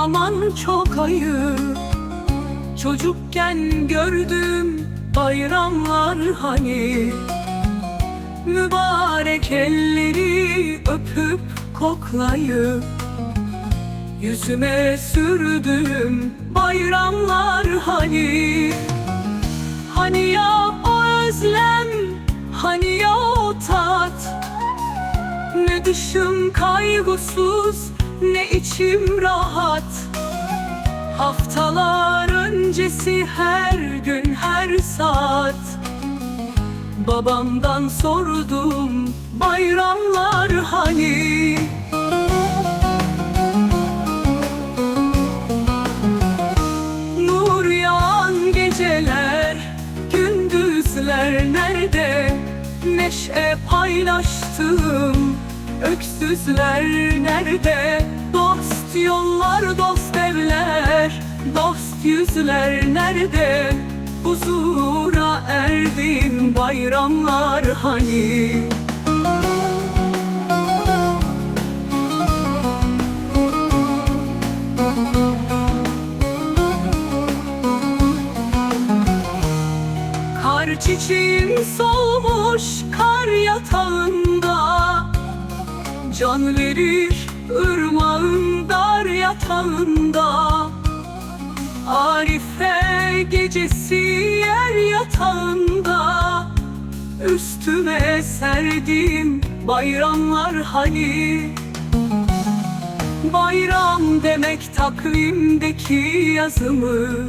aman çok ayıp. Çocukken gördüm bayramlar hani. Mübarek elleri öpüp koklayıp Yüzüme sürdüm bayramlar hani. Hani ya o özlem, hani ya o tat? Ne dışım kaygısız, ne içim rahat. Haftalar öncesi her gün her saat. Babamdan sordum bayramlar hani? Nur yağan geceler, gündüzler nerede? Neşe paylaştım, öksüzler nerede? Dost yollar, dost evler, dost yüzler nerede? Huzura erdim bayramlar hani? Kar çiçeğin solmuş kar yatağında Can verir ırmağın dar yatağında. Arife gecesi yer yatağında. Üstüme serdim bayramlar hani. Bayram demek takvimdeki yazımı.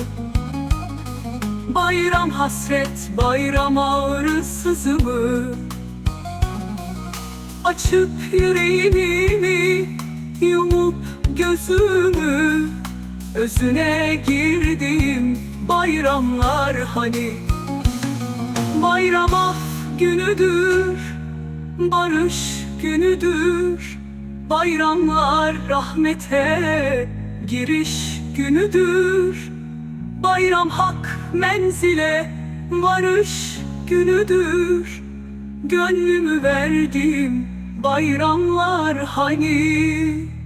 Bayram hasret, bayram ağrısızımı Açıp yüreğimi, yumup gözümü Özüne girdim bayramlar hani. Bayram af günüdür, barış günüdür Bayramlar rahmete giriş günüdür. Bayram hak menzile varış günüdür Gönlümü verdim bayramlar hani